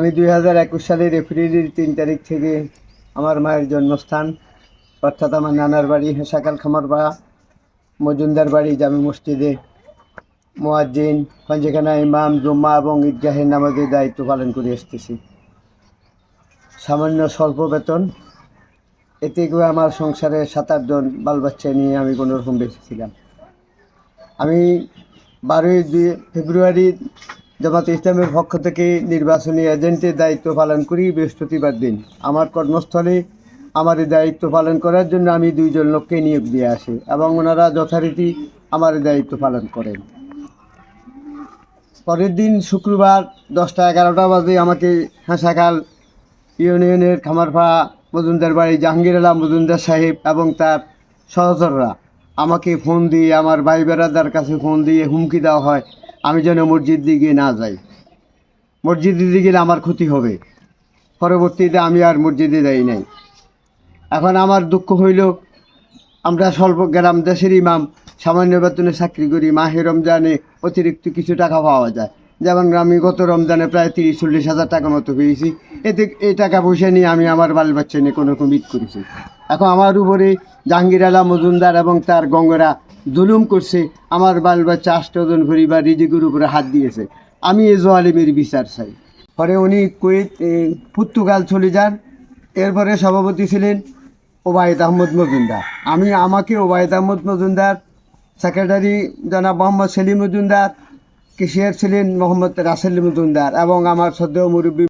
আমি দুই হাজার একুশ সালের এপ্রিলের তিন তারিখ থেকে আমার মায়ের জন্মস্থান, অর্থাৎ আমার নানার বাড়ি হেসাকাল খামারবা মজুমদার বাড়ি জামে মসজিদে। মোয়াজ্জিন পঞ্চখানা ইমাম, জুম্মা এবং ঈদগাহের নামাজের দায়িত্ব পালন করে আসতেছি। সামান্য স্বল্প বেতন, এতে করে আমার সংসারে সাত আটজন বাল বাচ্চা নিয়ে আমি কোনো রকম বেঁচেছিলাম আমি বারোই দুই ফেব্রুয়ারি জামাত ইসলামের পক্ষ থেকে নির্বাচনী এজেন্টের দায়িত্ব পালন করি বৃহস্পতিবার দিন। আমার কর্মস্থলে আমার দায়িত্ব পালন করার জন্য আমি দুইজন লোককে নিয়োগ দিয়ে আসি এবং ওনারা যথারীতি আমার দায়িত্ব পালন করেন। পরের দিন শুক্রবার দশটা এগারোটা বাজে আমাকে হাসাখাল ইউনিয়নের খামারফা মজুমদার বাড়ি জাহাঙ্গীর আলম মজুমদার সাহেব এবং তার সহচররা আমাকে ফোন দিয়ে, আমার ভাই বেড়াদার কাছে ফোন দিয়ে হুমকি দেওয়া হয়। আমি যেন মসজিদ দিকে না যাই। মসজিদে দিকে আমার ক্ষতি হবে। পরবর্তীতে আমি আর মসজিদে যাই নাই। এখন আমার দুঃখ হইল, আমরা স্বল্প গ্রাম দেশের ইমাম, সামান্য বেতনে চাকরি করি, মাহে রমজানে অতিরিক্ত কিছু টাকা পাওয়া যায়। যেমন আমি গত রমজানে প্রায় তিরিশ, চল্লিশ হাজার টাকা মতো পেয়েছি। এতে এই টাকা পয়সা নিয়ে আমি আমার বাল বাচ্চা নিয়ে কোনো রকম ঈদ করেছি। এখন আমার উপরে জাহাঙ্গীর আলা মজুমদার এবং তার গঙ্গরা জুলুম করছে, আমার বাল বাচ্চা আষ্টজন পরিবার রিজিকুর উপরে হাত দিয়েছে। আমি এ জোয়ালিমের বিচার চাই। পরে উনি কুয়েত পর্তুগাল চলে যান। এরপরে সভাপতি ছিলেন ওবায়দ আহমদ মজুমদার। আমি, আমাকে ওবায়দ আহমদ মজুমদার, সেক্রেটারি জনাব মোহাম্মদ সেলিম মজুমদার কেশিয়ার ছিলেন মোহাম্মদ রাসেল মজুমদার এবং আমার সদ্য মুরব্বী